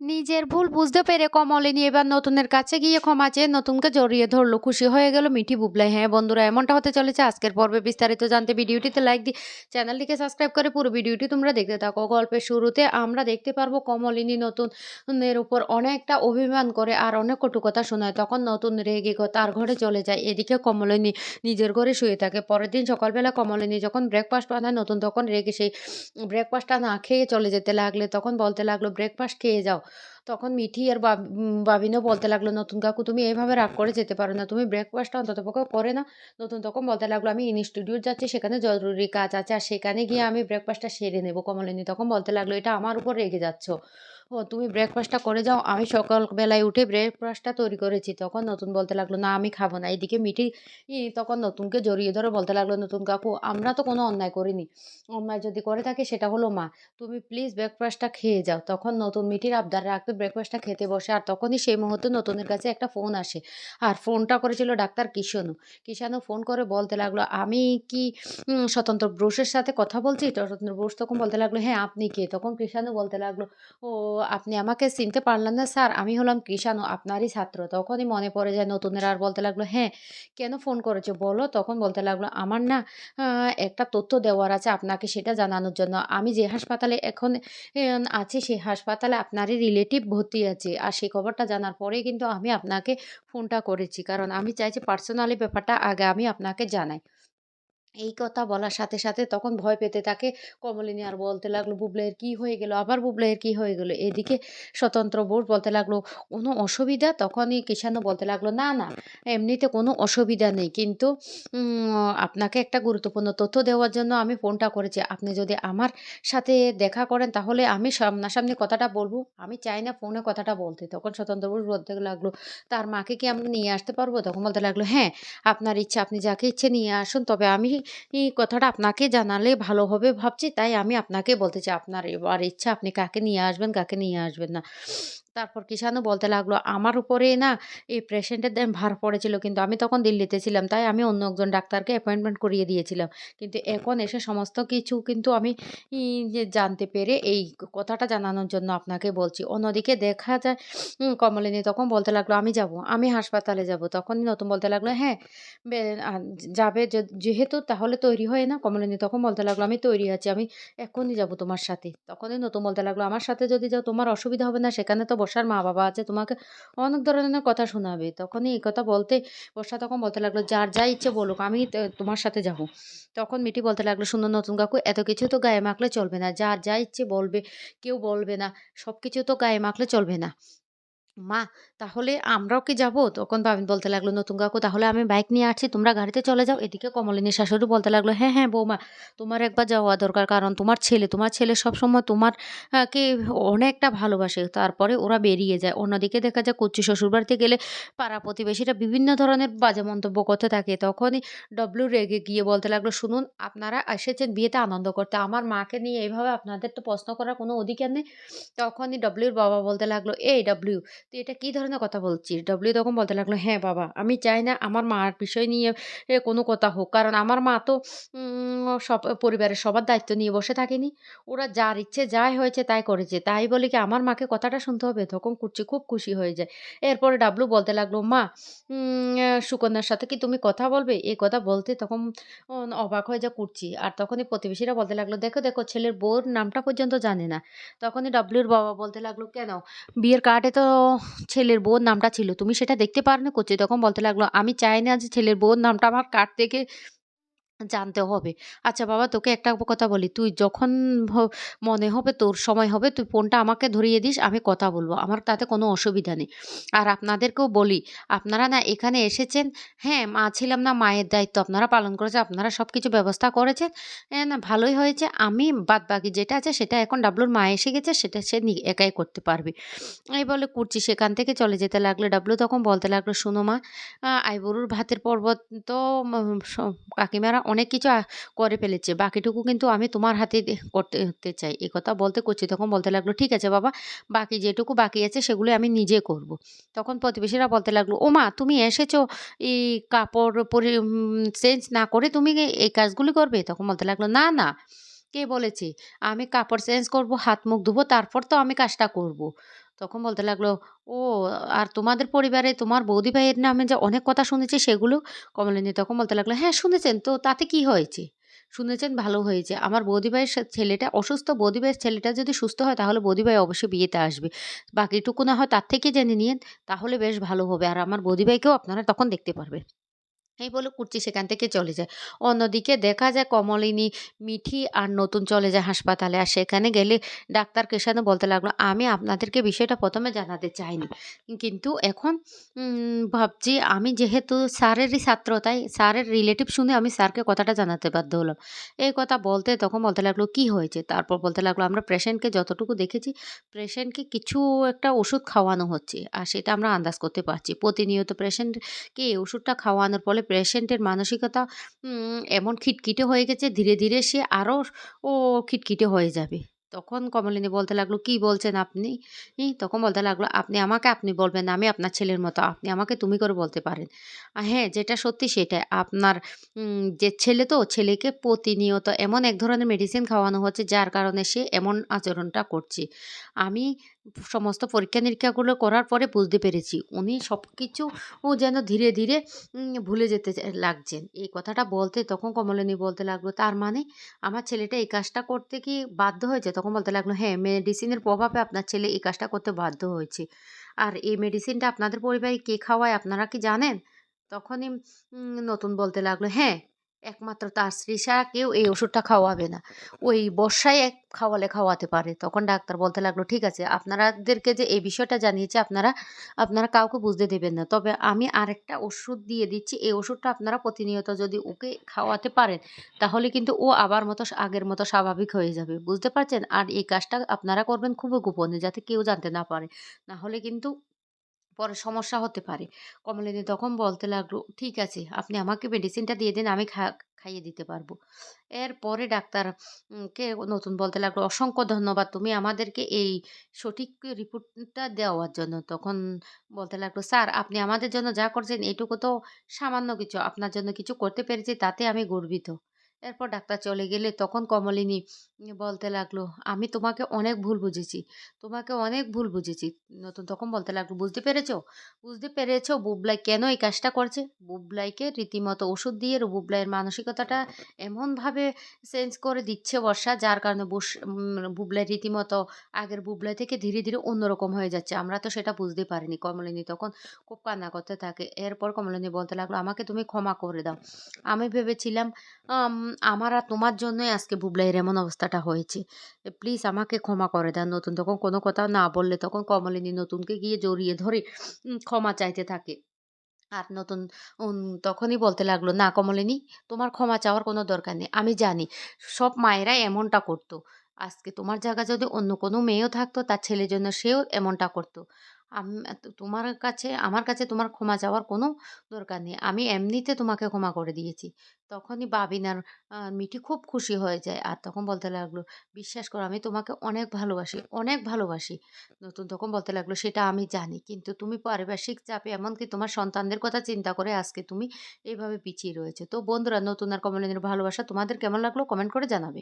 নিজের ভুল বুঝতে পেরে কমলিনী এবার নতুনের কাছে গিয়ে ক্ষমা চেয়ে নতুনকে জড়িয়ে ধরলো। খুশি হয়ে গেল মিঠি বুবলাই। হ্যাঁ বন্ধুরা, এমনটা হতে চলেছে। আজকের পর্বে বিস্তারিত জানতে ভিডিওটিতে লাইক দি চ্যানেলটিকে সাবস্ক্রাইব করে পুরো ভিডিওটি তোমরা দেখতে থাকো। গল্পের শুরুতে আমরা দেখতে পারব কমলিনী নতুনের উপর অনেকটা অভিমান করে আর অনেক কটু কথা শোনায়। তখন নতুন রেগে তার ঘরে চলে যায়। এদিকে কমলিনী নিজের ঘরে শুয়ে থাকে। পরের দিন সকালবেলা কমলিনী যখন ব্রেকফাস্ট বানায়, নতুন তখন রেগে সেই ব্রেকফাস্টটা না খেয়ে চলে যেতে লাগলে, তখন বলতে লাগল ব্রেকফাস্ট খেয়ে যাও। তখন মিঠি আর বাব- বাবিনও বলতে লাগল নতুন কাকু তুমি এইভাবে রাগ করে যেতে পারো না। তুমি ব্রেকফাস্টটা অন্তত পক্ষে করে না নতুন তখন বলতে লাগল আমি ইনস্টিটিউট যাচ্ছি সেখানে জরুরি কাজ আছে। আর সেখানে গিয়ে আমি ব্রেকফাস্টটা সেরে নেব কমলিনী। তখন বলতে লাগল এটা আমার উপর রেগে যাচ্ছ। ও, তুমি ব্রেকফাস্টটা করে যাও। আমি সকালবেলায় উঠে ব্রেকফাস্টটা তৈরি করেছি। তখন নতুন বলতে লাগল, না, আমি খাব না। এদিকে মিঠি তখন নতুনকে জড়িয়ে ধরে বলতে লাগল, নতুন কাকু, আমরা তো কোনো অন্যায় করিনি। অন্যায় যদি করে থাকে, সেটা হলো মা। তুমি প্লিজ ব্রেকফাস্টটা খেয়ে যাও। তখন নতুন মিঠির আবদার রাখতে ব্রেকফাস্টটা খেতে বসে। আর তখনই সেই মুহূর্তে নতুনের কাছে একটা ফোন আসে। আর ফোনটা করেছিল ডাক্তার কিষানু। কিষানু ফোন করে বলতে লাগল, আমি কি স্বতন্ত্র ব্রুশের সাথে কথা বলছি? স্বতন্ত্র ব্রুশ তখন বলতে লাগল হ্যাঁ আপনি কে? তখন কৃষাণু বলতে লাগল, ও আপনি আমাকে চিনতে পারলেন না, স্যার। আমি হলাম কৃষাণু, আপনারই ছাত্র। তখনই মনে পড়ে যায়, নতুনের আর বলতে লাগল হ্যাঁ কেন ফোন করেছ? বলো। তখন বলতে লাগল, আমার না একটা তথ্য দেওয়ার আছে আপনাকে সেটা জানানোর জন্য। আমি যে হাসপাতালে এখন আছি সেই হাসপাতালে আপনারই রিলেটিভ ভর্তি আছে। আর সেই খবরটা জানার পরেই কিন্তু আমি আপনাকে ফোনটা করেছি। কারণ আমি চাইছি পার্সোনালি ব্যাপারটা আগে আমি আপনাকে জানাই। এই কথা বলার সাথে সাথে তখন ভয় পেতে তাকে কমলিনী আর বলতে লাগল, বুবলাইয়ের কি হয়ে গেল? আবার বুবলাইয়ের কি হয়ে গেল? এদিকে স্বতন্ত্র বোর্ড বলতে লাগল, কোনো অসুবিধা? তখনই কিষানও বলতে লাগল, না না, এমনিতে কোনো অসুবিধা নেই, কিন্তু আপনাকে একটা গুরুত্বপূর্ণ তথ্য দেওয়ার জন্য আমি ফোনটা করেছি। আপনি যদি আমার সাথে দেখা করেন, তাহলে আমি সামনাসামনি কথাটা বলব। আমি চাই না ফোনে কথাটা বলতে। তখন স্বতন্ত্র বোর্ড বলতে লাগল, তার মাকে কি আমরা নিয়ে আসতে পারব? তখন বলতে লাগল হ্যাঁ আপনার ইচ্ছা, আপনি যাকে ইচ্ছে নিয়ে আসুন, তবে আমি এই কথাটা আপনাকে জানালে ভালো হবে ভাবছি, তাই আমি আপনাকে বলতে চাই। আপনার এবার ইচ্ছা, আপনি কাকে নিয়ে আসবেন, কাকে নিয়ে আসবেন না। তারপর কিষানও বলতে লাগল আমার উপরে না এই পেশেন্টের দাম ভার পড়েছিল কিন্তু আমি তখন দিল্লিতে ছিলাম তাই আমি অন্য একজন ডাক্তারকে অ্যাপয়েন্টমেন্ট করিয়ে দিয়েছিলাম। কিন্তু এখন এসে সমস্ত কিছু কিন্তু আমি জানতে পেরে এই কথাটা জানানোর জন্য আপনাকে বলছি। অন্যদিকে দেখা যায় কমলিনী তখন বলতে লাগল আমি যাব আমি হাসপাতালে যাব। তখনই নতুন বলতে লাগল হ্যাঁ যাবে যেহেতু তাহলে তৈরি হয় না? কমলিনী তখন বলতে লাগল আমি তৈরি আছি আমি এখনই যাব তোমার সাথে। তখনই নতুন বলতে লাগল আমার সাথে যদি যাও তোমার অসুবিধা হবে না সেখানে তো বসার মা বাবা আছে, তোমাকে অনেক ধরনের কথা শোনাবে। তখনই এই কথা বলতে, বর্ষা তখন বলতে লাগল, যার যা ইচ্ছে বলুক, আমি তোমার সাথে যাব। তখন মিটি বলতে লাগল সুন্দর নতুন কাকু, এত কিছু তো গায়ে মাখলে চলবে না, যার যা ইচ্ছে বলবে, কেউ বলবে না সব কিছু তো গায়ে মাখলে চলবে না। মা, তাহলে আমরাও কি যাব? তখন বাবিন বলতে লাগল, নতুন কাকু, তাহলে আমি বাইক নিয়ে আসছি, তোমরা গাড়িতে চলে যাও। এদিকে কমলিনী শাশুড়ি বলতে লাগল হ্যাঁ হ্যাঁ বৌমা, তোমার একবার যাওয়া দরকার, কারণ তোমার ছেলে তোমার ছেলে সবসময় তোমার কে অনেকটা ভালোবাসে। তারপরে ওরা বেরিয়ে যায়। অন্যদিকে দেখা যায়, কচ্চি শ্বশুরবাড়িতে গেলে পাড়া প্রতিবেশীরা বিভিন্ন ধরনের বাজে মন্তব্য করতে থাকে। তখনই ডব্লিউ রেগে গিয়ে বলতে লাগল, শুনুন, আপনারা এসেছেন বিয়েতে আনন্দ করতে। আমার মাকে নিয়ে এইভাবে আপনাদের তো প্রশ্ন করার কোনো অধিকার নেই? তখনই ডব্লিউর বাবা বলতে লাগল, এই ডব্লিউ তুই এটা কী ধরনের কথা বলছিস? ডব্লিউ তখন বলতে লাগল হ্যাঁ বাবা, আমি চাই না আমার মার বিষয় নিয়ে কোনো কথা হোক। কারণ আমার মা তো সব, পরিবারের সবার দায়িত্ব নিয়ে বসে থাকেনি। ওরা যার ইচ্ছে যাই হয়েছে তাই করেছে। তাই বলে কি আমার মাকে কথাটা শুনতে হবে? তখন কুচি, খুব খুশি হয়ে যায়। এরপরে ডাবলু বলতে লাগল, মা সুকন্যার সাথে কি তুমি কথা বলবে? এই কথা বলতে তখন অবাক হয়ে যা কুটছি আর তখনই প্রতিবেশীরা বলতে লাগল, দেখো দেখো, ছেলের বউর নামটা পর্যন্ত জানে না। তখনই ডাবলুর বাবা বলতে লাগল, কেন? বিয়ের কার্ডে তো ছেলের বউর নামটা ছিল। তুমি সেটা দেখতে পারো না করছে তখন বলতে লাগল, আমি চাই না যে ছেলের বউর নামটা আমার কার্ড থেকে জানতে হবে। আচ্ছা বাবা, তোকে একটা কথা বলি। তুই যখন মনে হবে তোর সময় হবে, তুই ফোনটা আমাকে ধরিয়ে দিস, আমি কথা বলব। আমার তাতে কোনো অসুবিধা নেই। আর আপনাদেরকেও বলি, আপনারা না এখানে এসেছেন হ্যাঁ মা ছিলাম না, মায়ের দায়িত্ব আপনারা পালন করেছেন, আপনারা সব কিছু ব্যবস্থা করেছেন না ভালোই হয়েছে। আমি বাদ বাকি যেটা আছে সেটা এখন ডাবলুর মা এসে গেছে, সেটা সে একাই করতে পারবে। এই বলে কুর্চি সেখান থেকে চলে যেতে লাগল। ডাবলু তখন বলতে লাগল, শুনো মা আইবরুর ভাতের পর্বত তো কাকিমারা অনেক কিছু করে ফেলেছে। বাকিটুকু কিন্তু আমি তোমার হাতে করতে চাই। এ কথা বলতে করছি তখন বলতে লাগল, ঠিক আছে বাবা, বাকি যেটুকু বাকি আছে সেগুলো আমি নিজে করব। তখন প্রতিবেশীরা বলতে লাগল, ও মা, তুমি এসেছ, এই কাপড় পরি চেঞ্জ না করে তুমি এই কাজগুলি করবে? তখন বলতে লাগল, না না। কে বলেছে? আমি কাপড় চেঞ্জ করব, হাত মুখ ধুবো, তারপর তো আমি কাজটা করব। তখন বলতে লাগল, "ও আর তোমাদের পরিবারে তোমার বৌদি ভাইয়ের নামে যে অনেক কথা শুনেছি সেগুলো?" কমলিনী তখন বলতে লাগল, "হ্যাঁ, শুনেছেন তো তাতে কি হয়েছে? শুনেছেন ভালো হয়েছে। আমার বৌদি ভাইয়ের ছেলেটা অসুস্থ, বৌদি ভাইয়ের ছেলেটা যদি সুস্থ হয় তাহলে বৌদি ভাই অবশ্যই বিয়েতে আসবে। বাকিটুকু না হয় তার থেকে জেনে নিয়েন, তাহলে বেশ ভালো হবে। আর আমার বৌদি ভাইকেও আপনারা তখন দেখতে পারবেন।" এই বলে কুর্চি সেখান থেকে চলে যায়। অন্যদিকে দেখা যায় কমলিনী, মিঠি আর নতুন চলে যায় হাসপাতালে। আর সেখানে গেলে ডাক্তার কৃষাণু বলতে লাগল, "আমি আপনাদেরকে বিষয়টা প্রথমে জানাতে চাইনি। কিন্তু এখন ভাবছি আমি যেহেতু স্যারেরই ছাত্র তাই স্যারের রিলেটিভ শুনে আমি স্যারকে কথাটা জানাতে বাধ্য হলাম।" এই কথা বলতে তখন বলতে লাগল, "কি হয়েছে?" তারপর বলতে লাগল, "আমরা পেশেন্টকে যতটুকু দেখেছি, পেশেন্টকে কিছু একটা ওষুধ খাওয়ানো হচ্ছে। আর সেটা আমরা আন্দাজ করতে পারছি। প্রতিনিয়ত পেশেন্টকে এই ওষুধটা খাওয়ানোর ফলে পেশেন্টের মানসিকতা এমন খিটখিটে হয়ে গেছে ধীরে, ধীরে সে আরও ও খিটখিটে হয়ে যাবে। তখন কমলিনী বলতে লাগল, "কি বলছেন আপনি?" তখন বলতে লাগল, "আপনি আমাকে আপনি বলবেন আমি আপনার ছেলের মতো। আপনি আমাকে তুমি করে বলতে পারেন। হ্যাঁ, যেটা সত্যি সেটা আপনার যে ছেলে তো, ছেলেকে প্রতিনিয়ত এমন এক ধরনের মেডিসিন খাওয়ানো হচ্ছে যার কারণে সে এমন আচরণটা করছে। আমি সমস্ত পরীক্ষা-নিরীক্ষাগুলো করার পরে বুঝতে পেরেছি উনি সবকিছু ও যেন ধীরে, ধীরে ভুলে যেতে লাগছেন। এই কথাটা বলতে তখন কমলিনী বলতে লাগল, "তার মানে আমার ছেলেটা এই কাজটা করতে কি বাধ্য হয়েছে?" তখন বলতে লাগল, "হ্যাঁ, মেডিসিনের প্রভাবে আপনার ছেলে এই কাজটা করতে বাধ্য হয়েছে। আর এই মেডিসিনটা আপনাদের পরিবারে কে খাওয়ায় আপনারা কি জানেন?" তখনই নতুন বলতে লাগল, "হ্যাঁ, একমাত্র তার স্ত্রী ছাড়া কেউ এই ওষুধটা খাওয়াবে না। ওই বর্ষায় এক খাওয়ালে খাওয়াতে পারে।" তখন ডাক্তার বলতে লাগল, "ঠিক আছে, আপনারাদেরকে যে এই বিষয়টা জানিয়েছে আপনারা, আপনারা কাউকে বুঝতে দেবেন না। তবে আমি আরেকটা ওষুধ দিয়ে দিচ্ছি। এই ওষুধটা আপনারা প্রতিনিয়ত যদি ওকে খাওয়াতে পারেন, তাহলে কিন্তু ও আবার মতো আগের মতো স্বাভাবিক হয়ে যাবে। বুঝতে পারছেন? আর এই কাজটা আপনারা করবেন খুবই গোপনে যাতে কেউ জানতে না পারে। না হলে কিন্তু পরে সমস্যা হতে পারে।" কমলিনী তখন বলতে লাগল, "ঠিক আছে, আপনি আমাকে মেডিসিনটা দিয়ে দিন, আমি খাইয়ে দিতে পারব।" এরপরে ডাক্তারকে নতুন বলতে লাগল, "অসংখ্য ধন্যবাদ তুমি আমাদেরকে এই সঠিক রিপোর্টটা দেওয়ার জন্য।" তখন বলতে লাগল, "স্যার, আপনি আমাদের জন্য যা করছেন এটুকু তো সামান্য কিছু। আপনার জন্য কিছু করতে পেরেছি তাতে আমি গর্বিত।" এরপর ডাক্তার চলে গেলে তখন কমলিনী বলতে লাগল, "আমি তোমাকে অনেক ভুল বুঝেছি। তোমাকে অনেক ভুল বুঝেছি।" নতুন তখন বলতে লাগল, "বুঝতে পেরেছ? বুঝতে পেরেছ বুবলাই কেন এই কাজটা করছে? বুবলাইকে রীতিমতো ওষুধ দিয়ে বুবলাইয়ের মানসিকতাটা এমনভাবে চেঞ্জ করে দিচ্ছে বর্ষা যার কারণে বুবলাই রীতিমতো আগের বুবলাই থেকে ধীরে, ধীরে অন্যরকম হয়ে যাচ্ছে। আমরা তো সেটা বুঝতে পারিনি।" কমলিনী তখন খুব কান্না করতে থাকে। এরপর কমলিনী বলতে লাগল, "আমাকে তুমি ক্ষমা করে দাও। আমি ভেবেছিলাম আমার আর তোমার জন্যই আজকে বুবলাইয়ের এমন অবস্থাটা হয়েছে। প্লিজ আমাকে ক্ষমা করে দাও।" নতুন তখন কোনো কথা না বললে তখন কমলিনী নতুনকে গিয়ে জড়িয়ে ধরে ক্ষমা চাইতে থাকে। আর নতুন তখনই বলতে লাগল, "না কমলিনী, তোমার ক্ষমা চাওয়ার কোনো দরকার নেই। আমি জানি সব মায়েরা এমনটা করতো। আজকে তোমার জায়গা যদি অন্য কোনো মেয়েও থাকতো তার ছেলের জন্য সেও এমনটা করতো। তোমার কাছে আমার কাছে তোমার ক্ষমা চাওয়ার কোনো দরকার নেই। আমি এমনিতে তোমাকে ক্ষমা করে দিয়েছি।" তখনই বাবিন আর মিঠি খুব খুশি হয়ে যায়। আর তখন বলতে লাগল, "বিশ্বাস করো আমি তোমাকে অনেক ভালোবাসি, অনেক ভালোবাসি।" নতুন তখন বলতে লাগল, "সেটা আমি জানি। কিন্তু তুমি পারিপার্শ্বিক চাপে এমনকি তোমার সন্তানদের কথা চিন্তা করে আজকে তুমি এইভাবে পিছিয়ে রয়েছে তো বন্ধুরা নতুন আর কমলিনীর ভালোবাসা তোমাদের কেমন লাগল কমেন্ট করে জানাবে।